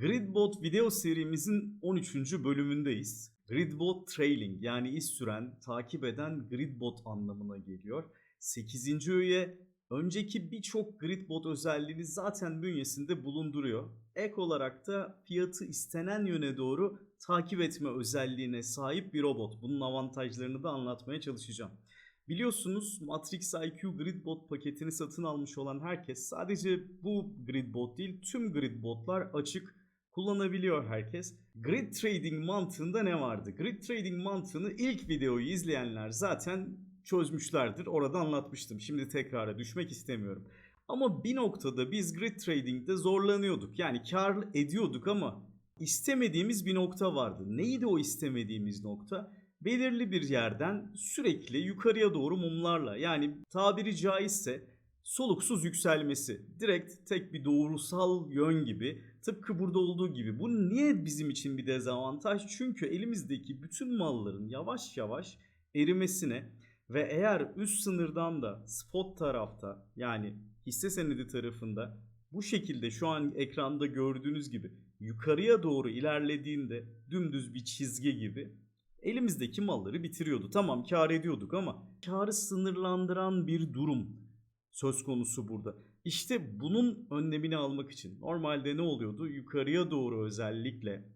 Gridbot video serimizin 13. bölümündeyiz. Gridbot trailing yani iz süren, takip eden Gridbot anlamına geliyor. 8. üye önceki birçok Gridbot özelliğini zaten bünyesinde bulunduruyor. Ek olarak da fiyatı istenen yöne doğru takip etme özelliğine sahip bir robot. Bunun avantajlarını da anlatmaya çalışacağım. Biliyorsunuz Matrix IQ Gridbot paketini satın almış olan herkes sadece bu Gridbot değil tüm Gridbotlar açık kullanabiliyor herkes. Grid Trading mantığında ne vardı? Grid Trading mantığını ilk videoyu izleyenler zaten çözmüşlerdir. Orada anlatmıştım. Şimdi tekrara düşmek istemiyorum. Ama bir noktada biz Grid Trading'de zorlanıyorduk. Yani kar ediyorduk ama istemediğimiz bir nokta vardı. Neydi o istemediğimiz nokta? belirli bir yerden sürekli yukarıya doğru mumlarla yani tabiri caizse soluksuz yükselmesi. Direkt tek bir doğrusal yön gibi tıpkı burada olduğu gibi. Bu niye bizim için bir dezavantaj? Çünkü elimizdeki bütün malların yavaş yavaş erimesine ve eğer üst sınırdan da spot tarafta yani hisse senedi tarafında bu şekilde şu an ekranda gördüğünüz gibi yukarıya doğru ilerlediğinde dümdüz bir çizgi gibi elimizdeki malları bitiriyordu. Tamam kar ediyorduk ama karı sınırlandıran bir durum söz konusu burada. İşte bunun önlemini almak için normalde ne oluyordu? Yukarıya doğru özellikle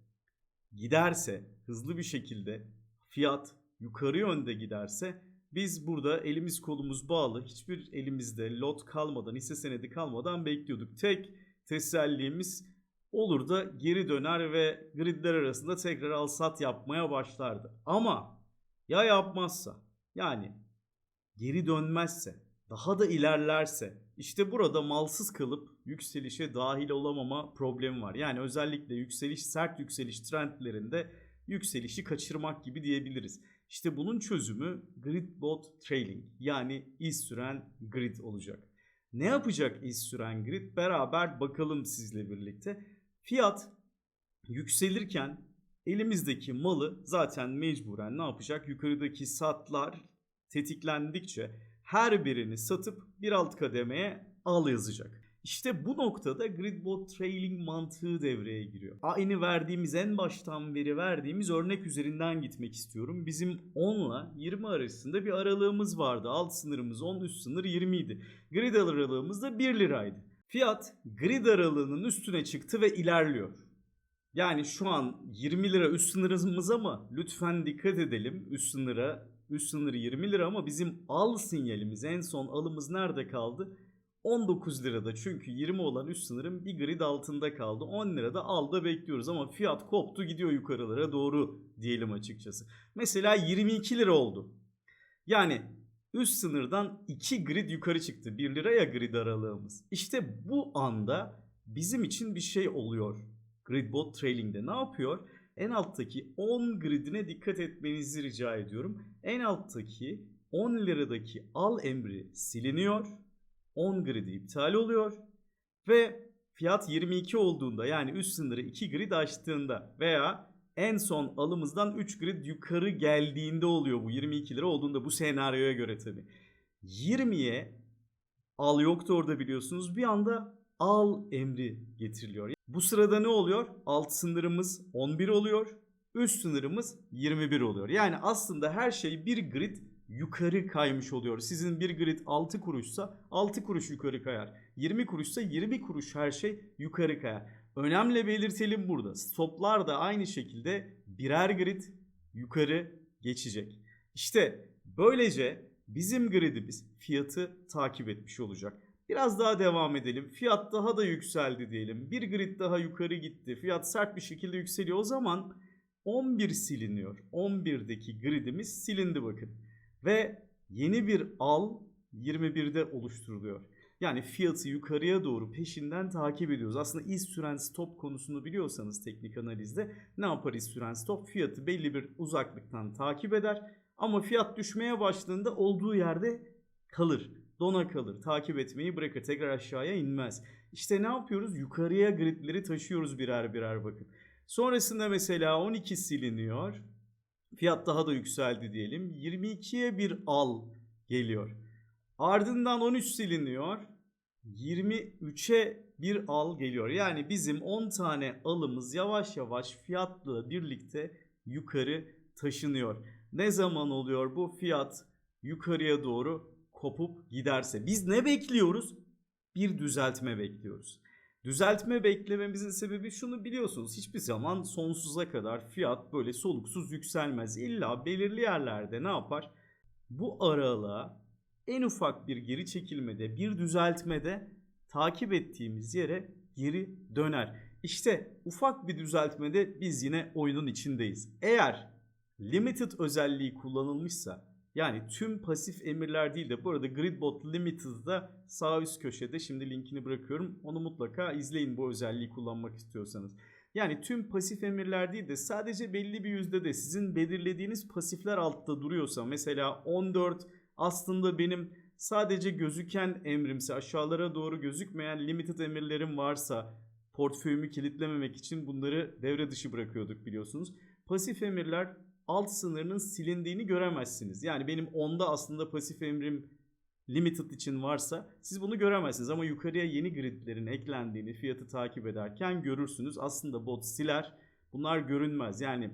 giderse hızlı bir şekilde fiyat yukarı yönde giderse biz burada elimiz kolumuz bağlı hiçbir elimizde lot kalmadan hisse senedi kalmadan bekliyorduk. Tek tesellimiz olur da geri döner ve gridler arasında tekrar al sat yapmaya başlardı. Ama ya yapmazsa yani geri dönmezse daha da ilerlerse işte burada malsız kalıp yükselişe dahil olamama problemi var. Yani özellikle yükseliş sert yükseliş trendlerinde yükselişi kaçırmak gibi diyebiliriz. İşte bunun çözümü gridbot trailing yani iz süren grid olacak. Ne yapacak iz süren grid? Beraber bakalım sizle birlikte. Fiyat yükselirken elimizdeki malı zaten mecburen ne yapacak? Yukarıdaki satlar tetiklendikçe her birini satıp bir alt kademeye al yazacak. İşte bu noktada Gridbot Trailing mantığı devreye giriyor. Aynı verdiğimiz en baştan beri verdiğimiz örnek üzerinden gitmek istiyorum. Bizim 10 ile 20 arasında bir aralığımız vardı. Alt sınırımız 10, üst sınır 20 idi. Grid aralığımız da 1 liraydı. Fiyat grid aralığının üstüne çıktı ve ilerliyor. Yani şu an 20 lira üst sınırımız ama lütfen dikkat edelim üst sınıra. Üst sınır 20 lira ama bizim al sinyalimiz en son alımız nerede kaldı? 19 lirada çünkü 20 olan üst sınırın bir grid altında kaldı. 10 lirada alda bekliyoruz ama fiyat koptu gidiyor yukarılara doğru diyelim açıkçası. Mesela 22 lira oldu. Yani üst sınırdan 2 grid yukarı çıktı. 1 liraya grid aralığımız. İşte bu anda bizim için bir şey oluyor. Gridbot Trailing'de ne yapıyor? En alttaki 10 gridine dikkat etmenizi rica ediyorum. En alttaki 10 liradaki al emri siliniyor. 10 gridi iptal oluyor. Ve fiyat 22 olduğunda yani üst sınırı 2 grid aştığında veya en son alımızdan 3 grid yukarı geldiğinde oluyor bu 22 lira olduğunda bu senaryoya göre tabi. 20'ye al yoktu orada biliyorsunuz bir anda al emri getiriliyor. Bu sırada ne oluyor? Alt sınırımız 11 oluyor. Üst sınırımız 21 oluyor. Yani aslında her şey bir grid yukarı kaymış oluyor. Sizin bir grid 6 kuruşsa 6 kuruş yukarı kayar. 20 kuruşsa 20 kuruş her şey yukarı kayar. Önemli belirtelim burada. Stoplar da aynı şekilde birer grid yukarı geçecek. İşte böylece bizim gridimiz fiyatı takip etmiş olacak. Biraz daha devam edelim. Fiyat daha da yükseldi diyelim. Bir grid daha yukarı gitti. Fiyat sert bir şekilde yükseliyor. O zaman 11 siliniyor. 11'deki gridimiz silindi bakın. Ve yeni bir al 21'de oluşturuluyor. Yani fiyatı yukarıya doğru peşinden takip ediyoruz. Aslında iz süren stop konusunu biliyorsanız teknik analizde ne yapar iz süren stop? Fiyatı belli bir uzaklıktan takip eder. Ama fiyat düşmeye başladığında olduğu yerde kalır. Dona kalır. Takip etmeyi bırakır. Tekrar aşağıya inmez. İşte ne yapıyoruz? Yukarıya gridleri taşıyoruz birer birer bakın. Sonrasında mesela 12 siliniyor. Fiyat daha da yükseldi diyelim. 22'ye bir al geliyor. Ardından 13 siliniyor. 23'e bir al geliyor. Yani bizim 10 tane alımız yavaş yavaş fiyatla birlikte yukarı taşınıyor. Ne zaman oluyor bu fiyat yukarıya doğru kopup giderse? Biz ne bekliyoruz? Bir düzeltme bekliyoruz. Düzeltme beklememizin sebebi şunu biliyorsunuz. Hiçbir zaman sonsuza kadar fiyat böyle soluksuz yükselmez. İlla belirli yerlerde ne yapar? Bu aralığa en ufak bir geri çekilmede, bir düzeltmede takip ettiğimiz yere geri döner. İşte ufak bir düzeltmede biz yine oyunun içindeyiz. Eğer limited özelliği kullanılmışsa yani tüm pasif emirler değil de bu arada Gridbot Limited'da sağ üst köşede şimdi linkini bırakıyorum. Onu mutlaka izleyin bu özelliği kullanmak istiyorsanız. Yani tüm pasif emirler değil de sadece belli bir yüzdede sizin belirlediğiniz pasifler altta duruyorsa mesela 14 aslında benim sadece gözüken emrimse aşağılara doğru gözükmeyen limited emirlerim varsa portföyümü kilitlememek için bunları devre dışı bırakıyorduk biliyorsunuz. Pasif emirler alt sınırının silindiğini göremezsiniz. Yani benim onda aslında pasif emrim limited için varsa siz bunu göremezsiniz ama yukarıya yeni gridlerin eklendiğini fiyatı takip ederken görürsünüz. Aslında bot siler. Bunlar görünmez. Yani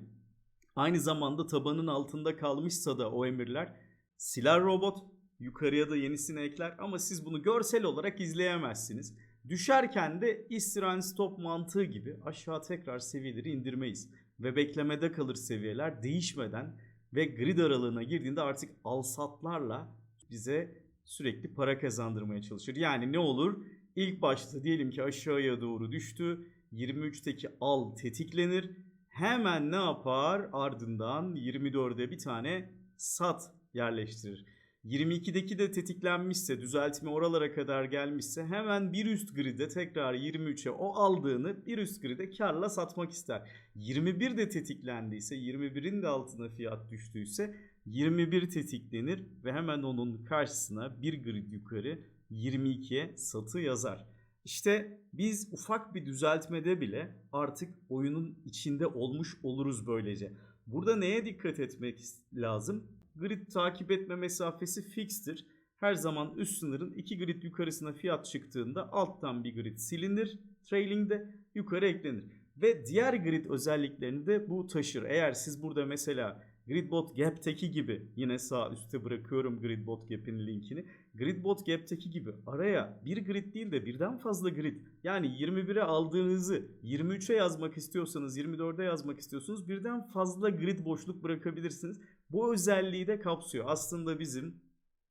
aynı zamanda tabanın altında kalmışsa da o emirler siler robot yukarıya da yenisini ekler ama siz bunu görsel olarak izleyemezsiniz. Düşerken de istirham stop mantığı gibi aşağı tekrar seviyeleri indirmeyiz ve beklemede kalır seviyeler değişmeden ve grid aralığına girdiğinde artık alsatlarla bize sürekli para kazandırmaya çalışır. Yani ne olur? İlk başta diyelim ki aşağıya doğru düştü. 23'teki al tetiklenir. Hemen ne yapar? Ardından 24'e bir tane sat yerleştirir. 22'deki de tetiklenmişse, düzeltme oralara kadar gelmişse hemen bir üst gride tekrar 23'e o aldığını bir üst gride karla satmak ister. 21 de tetiklendiyse, 21'in de altına fiyat düştüyse 21 tetiklenir ve hemen onun karşısına bir grid yukarı 22'ye satı yazar. İşte biz ufak bir düzeltmede bile artık oyunun içinde olmuş oluruz böylece. Burada neye dikkat etmek lazım? Grid takip etme mesafesi fikstir. Her zaman üst sınırın 2 grid yukarısına fiyat çıktığında alttan bir grid silinir. Trailing'de yukarı eklenir. Ve diğer grid özelliklerini de bu taşır. Eğer siz burada mesela Gridbot Gap'teki gibi yine sağ üstte bırakıyorum Gridbot Gap'in linkini. Gridbot Gap'teki gibi araya bir grid değil de birden fazla grid yani 21'e aldığınızı 23'e yazmak istiyorsanız 24'e yazmak istiyorsunuz birden fazla grid boşluk bırakabilirsiniz. Bu özelliği de kapsıyor. Aslında bizim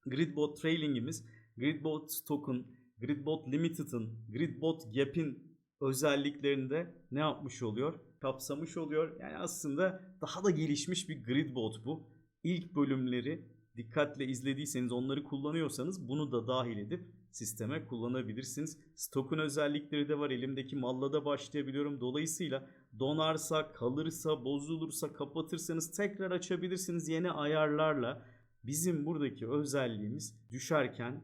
Gridbot Trailing'imiz Gridbot Stock'un, Gridbot Limited'ın, Gridbot Gap'in özelliklerinde ne yapmış oluyor? Kapsamış oluyor. Yani aslında daha da gelişmiş bir Gridbot bu. İlk bölümleri dikkatle izlediyseniz onları kullanıyorsanız bunu da dahil edip sisteme kullanabilirsiniz. Stokun özellikleri de var. Elimdeki malla da başlayabiliyorum. Dolayısıyla donarsa, kalırsa, bozulursa, kapatırsanız tekrar açabilirsiniz yeni ayarlarla. Bizim buradaki özelliğimiz düşerken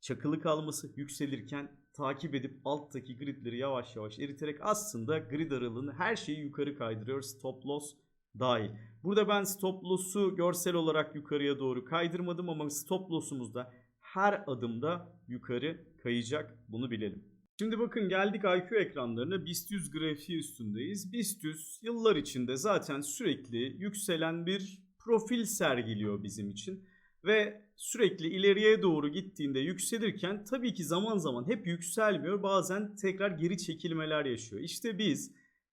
çakılı kalması, yükselirken takip edip alttaki gridleri yavaş yavaş eriterek aslında grid aralığını her şeyi yukarı kaydırıyor. Stop loss dahil. Burada ben stop loss'u görsel olarak yukarıya doğru kaydırmadım ama stop loss'umuz da her adımda yukarı kayacak. Bunu bilelim. Şimdi bakın geldik IQ ekranlarına. BIST 100 grafiği üstündeyiz. BIST 100 yıllar içinde zaten sürekli yükselen bir profil sergiliyor bizim için. Ve sürekli ileriye doğru gittiğinde yükselirken tabii ki zaman zaman hep yükselmiyor. Bazen tekrar geri çekilmeler yaşıyor. İşte biz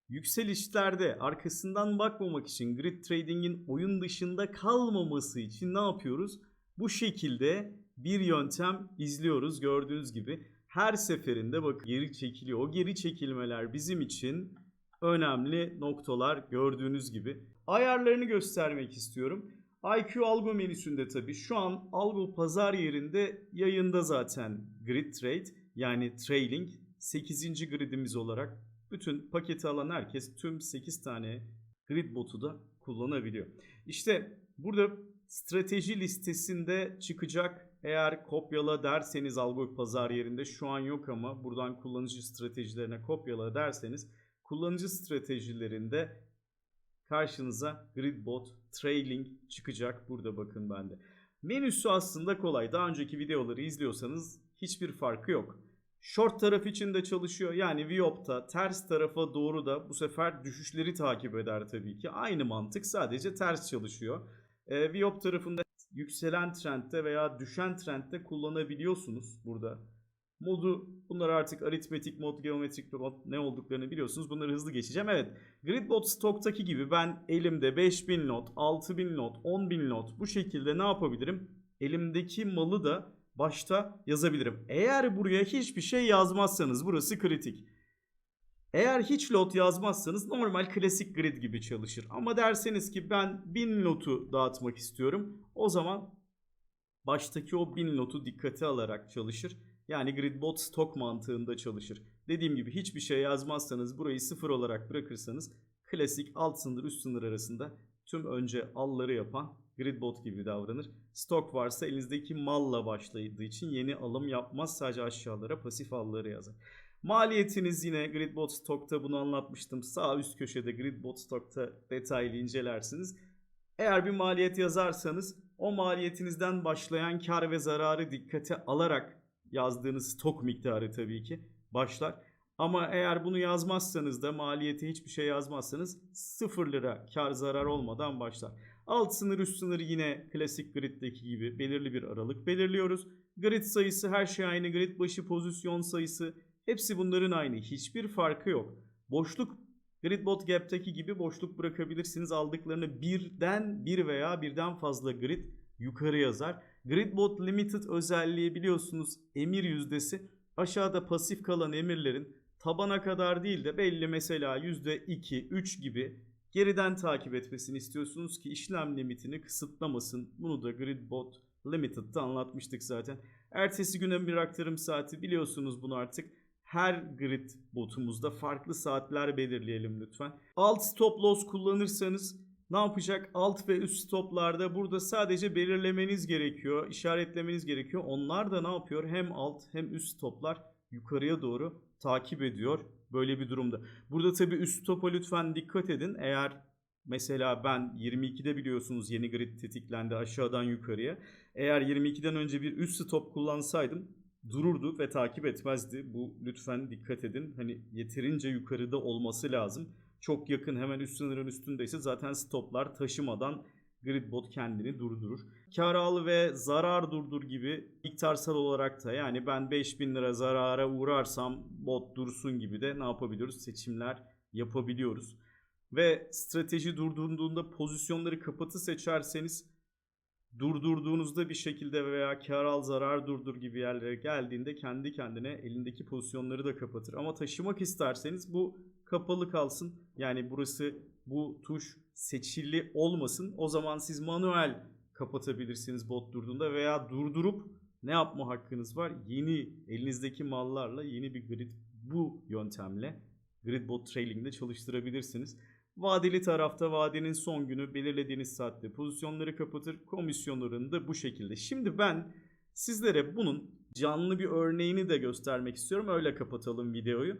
yükselişlerde arkasından bakmamak için grid trading'in oyun dışında kalmaması için ne yapıyoruz? Bu şekilde bir yöntem izliyoruz gördüğünüz gibi. Her seferinde bak geri çekiliyor. O geri çekilmeler bizim için önemli noktalar gördüğünüz gibi. Ayarlarını göstermek istiyorum. IQ algo menüsünde tabii şu an algo pazar yerinde yayında zaten grid trade yani trailing 8. gridimiz olarak bütün paketi alan herkes tüm 8 tane grid botu da kullanabiliyor. İşte burada strateji listesinde çıkacak eğer kopyala derseniz algo pazar yerinde şu an yok ama buradan kullanıcı stratejilerine kopyala derseniz kullanıcı stratejilerinde karşınıza Gridbot Trailing çıkacak. Burada bakın bende. Menüsü aslında kolay. Daha önceki videoları izliyorsanız hiçbir farkı yok. Short taraf için de çalışıyor. Yani Viop'ta ters tarafa doğru da bu sefer düşüşleri takip eder tabii ki. Aynı mantık sadece ters çalışıyor. Ee, Viop tarafında yükselen trendde veya düşen trendde kullanabiliyorsunuz burada. Modu bunlar artık aritmetik mod, geometrik mod ne olduklarını biliyorsunuz. Bunları hızlı geçeceğim. Evet Gridbot stoktaki gibi ben elimde 5000 lot, 6000 lot, 10000 lot bu şekilde ne yapabilirim? Elimdeki malı da başta yazabilirim. Eğer buraya hiçbir şey yazmazsanız burası kritik. Eğer hiç lot yazmazsanız normal klasik grid gibi çalışır. Ama derseniz ki ben 1000 lotu dağıtmak istiyorum. O zaman baştaki o 1000 lotu dikkate alarak çalışır. Yani Gridbot stok mantığında çalışır. Dediğim gibi hiçbir şey yazmazsanız burayı sıfır olarak bırakırsanız klasik alt sınır üst sınır arasında tüm önce alları yapan Gridbot gibi davranır. Stok varsa elinizdeki malla başladığı için yeni alım yapmaz. Sadece aşağılara pasif alları yazar. Maliyetiniz yine Gridbot Stock'ta bunu anlatmıştım. Sağ üst köşede Gridbot Stock'ta detaylı incelersiniz. Eğer bir maliyet yazarsanız o maliyetinizden başlayan kar ve zararı dikkate alarak yazdığınız stok miktarı tabii ki başlar. Ama eğer bunu yazmazsanız da maliyeti hiçbir şey yazmazsanız 0 lira kar zarar olmadan başlar. Alt sınır üst sınır yine klasik griddeki gibi belirli bir aralık belirliyoruz. Grid sayısı her şey aynı. Grid başı pozisyon sayısı hepsi bunların aynı. Hiçbir farkı yok. Boşluk Gridbot Gap'teki gibi boşluk bırakabilirsiniz. Aldıklarını birden bir veya birden fazla grid yukarı yazar. Gridbot Limited özelliği biliyorsunuz emir yüzdesi. Aşağıda pasif kalan emirlerin tabana kadar değil de belli mesela %2, 3 gibi geriden takip etmesini istiyorsunuz ki işlem limitini kısıtlamasın. Bunu da Gridbot Limited'da anlatmıştık zaten. Ertesi güne bir aktarım saati biliyorsunuz bunu artık. Her grid botumuzda farklı saatler belirleyelim lütfen. Alt stop loss kullanırsanız ne yapacak? Alt ve üst stoplarda burada sadece belirlemeniz gerekiyor, işaretlemeniz gerekiyor. Onlar da ne yapıyor? Hem alt hem üst stoplar yukarıya doğru takip ediyor böyle bir durumda. Burada tabii üst stopa lütfen dikkat edin. Eğer mesela ben 22'de biliyorsunuz yeni grid tetiklendi aşağıdan yukarıya. Eğer 22'den önce bir üst stop kullansaydım dururdu ve takip etmezdi. Bu lütfen dikkat edin. Hani yeterince yukarıda olması lazım. Çok yakın hemen üst sınırın üstündeyse zaten stoplar taşımadan Gridbot kendini durdurur. Kar al ve zarar durdur gibi miktarsal olarak da yani ben 5000 lira zarara uğrarsam bot dursun gibi de ne yapabiliyoruz? Seçimler yapabiliyoruz. Ve strateji durdurduğunda pozisyonları kapatı seçerseniz durdurduğunuzda bir şekilde veya kar al zarar durdur gibi yerlere geldiğinde kendi kendine elindeki pozisyonları da kapatır. Ama taşımak isterseniz bu kapalı kalsın. Yani burası bu tuş seçili olmasın. O zaman siz manuel kapatabilirsiniz bot durduğunda veya durdurup ne yapma hakkınız var? Yeni elinizdeki mallarla yeni bir grid bu yöntemle Gridbot Trailing'de çalıştırabilirsiniz. Vadeli tarafta vadenin son günü belirlediğiniz saatte pozisyonları kapatır. Komisyonlarını da bu şekilde. Şimdi ben sizlere bunun canlı bir örneğini de göstermek istiyorum. Öyle kapatalım videoyu.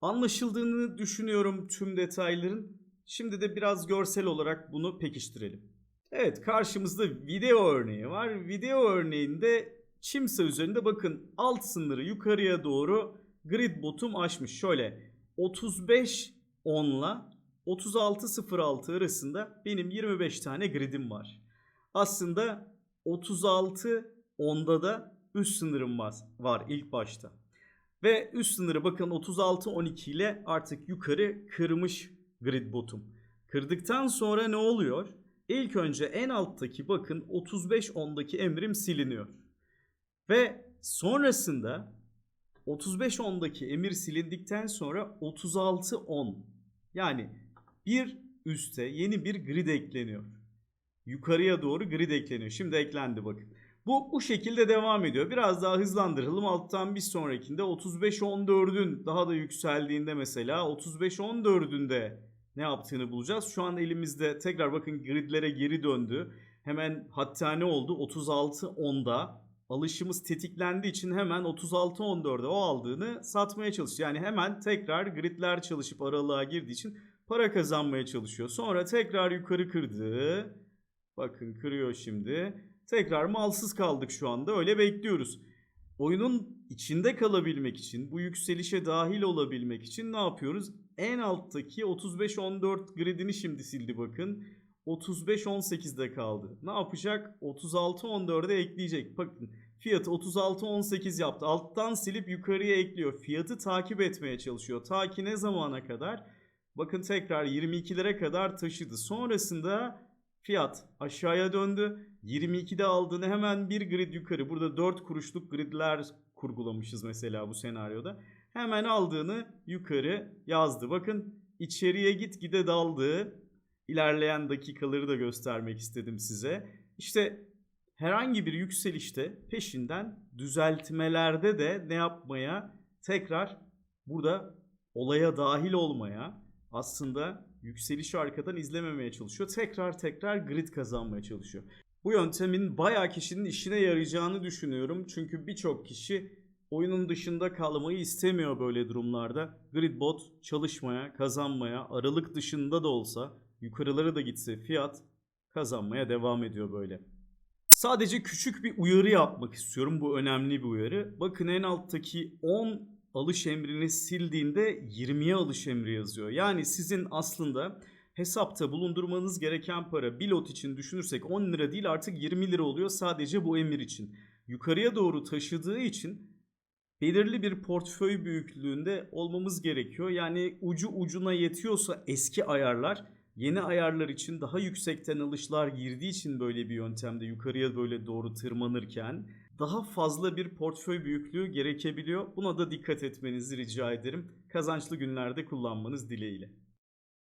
Anlaşıldığını düşünüyorum tüm detayların. Şimdi de biraz görsel olarak bunu pekiştirelim. Evet karşımızda video örneği var. Video örneğinde Çimsa üzerinde bakın alt sınırı yukarıya doğru grid botum aşmış. Şöyle 35 onla 36.06 arasında benim 25 tane gridim var. Aslında 36 onda da üst sınırım var, var ilk başta. Ve üst sınırı bakın 36-12 ile artık yukarı kırmış grid botum. Kırdıktan sonra ne oluyor? İlk önce en alttaki bakın 35-10'daki emrim siliniyor. Ve sonrasında 35-10'daki emir silindikten sonra 36-10 yani bir üste yeni bir grid ekleniyor. Yukarıya doğru grid ekleniyor. Şimdi eklendi bakın. Bu bu şekilde devam ediyor. Biraz daha hızlandıralım. Alttan bir sonrakinde 35-14'ün daha da yükseldiğinde mesela 35-14'ünde ne yaptığını bulacağız. Şu an elimizde tekrar bakın gridlere geri döndü. Hemen hatta ne oldu? 36-10'da alışımız tetiklendiği için hemen 36-14'e o aldığını satmaya çalışıyor. Yani hemen tekrar gridler çalışıp aralığa girdiği için para kazanmaya çalışıyor. Sonra tekrar yukarı kırdı. Bakın kırıyor şimdi. Tekrar malsız kaldık şu anda. Öyle bekliyoruz. Oyunun içinde kalabilmek için, bu yükselişe dahil olabilmek için ne yapıyoruz? En alttaki 35-14 gridini şimdi sildi bakın. 35-18'de kaldı. Ne yapacak? 36-14'e ekleyecek. Bakın fiyatı 36-18 yaptı. Alttan silip yukarıya ekliyor. Fiyatı takip etmeye çalışıyor. Ta ki ne zamana kadar? Bakın tekrar 22'lere kadar taşıdı. Sonrasında fiyat aşağıya döndü. 22'de aldığını hemen bir grid yukarı. Burada 4 kuruşluk gridler kurgulamışız mesela bu senaryoda. Hemen aldığını yukarı yazdı. Bakın içeriye gitgide daldığı ilerleyen dakikaları da göstermek istedim size. İşte herhangi bir yükselişte peşinden düzeltmelerde de ne yapmaya tekrar burada olaya dahil olmaya aslında yükselişi arkadan izlememeye çalışıyor. Tekrar tekrar grid kazanmaya çalışıyor. Bu yöntemin bayağı kişinin işine yarayacağını düşünüyorum. Çünkü birçok kişi oyunun dışında kalmayı istemiyor böyle durumlarda. Gridbot çalışmaya, kazanmaya, aralık dışında da olsa yukarılara da gitse fiyat kazanmaya devam ediyor böyle. Sadece küçük bir uyarı yapmak istiyorum. Bu önemli bir uyarı. Bakın en alttaki 10 alış emrini sildiğinde 20'ye alış emri yazıyor. Yani sizin aslında hesapta bulundurmanız gereken para bir lot için düşünürsek 10 lira değil artık 20 lira oluyor sadece bu emir için. Yukarıya doğru taşıdığı için belirli bir portföy büyüklüğünde olmamız gerekiyor. Yani ucu ucuna yetiyorsa eski ayarlar yeni ayarlar için daha yüksekten alışlar girdiği için böyle bir yöntemde yukarıya böyle doğru tırmanırken daha fazla bir portföy büyüklüğü gerekebiliyor. Buna da dikkat etmenizi rica ederim. Kazançlı günlerde kullanmanız dileğiyle.